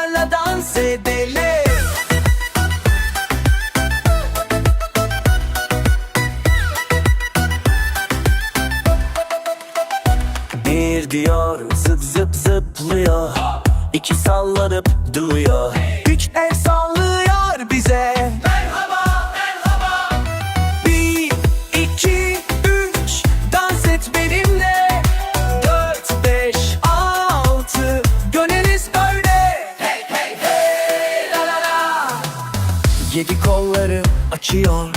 Onlarla dans edelim. Bir diyor zıp zıp zıplıyor. İki sallanıp duruyor. Üç el Yedi kolları açıyor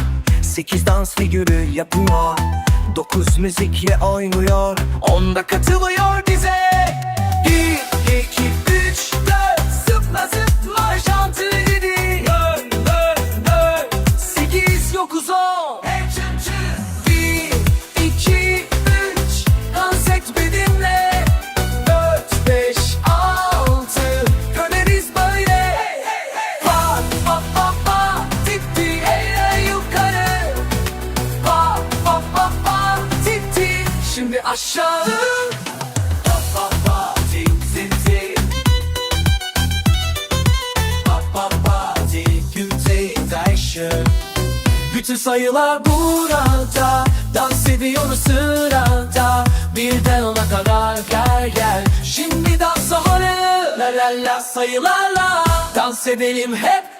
Sekiz dans figürü yapıyor. Dokuz müzikle oynuyor Onda katılıyor bize. Bir, Şimdi aşağı. Pa pa Tik tik tik Pa pa pa Tik tik tik bütün sayılar burada. Dans ediyoruz sırada. Birden ona kadar gel gel. Şimdi dans zamanı La la la sayılarla. Dans edelim hep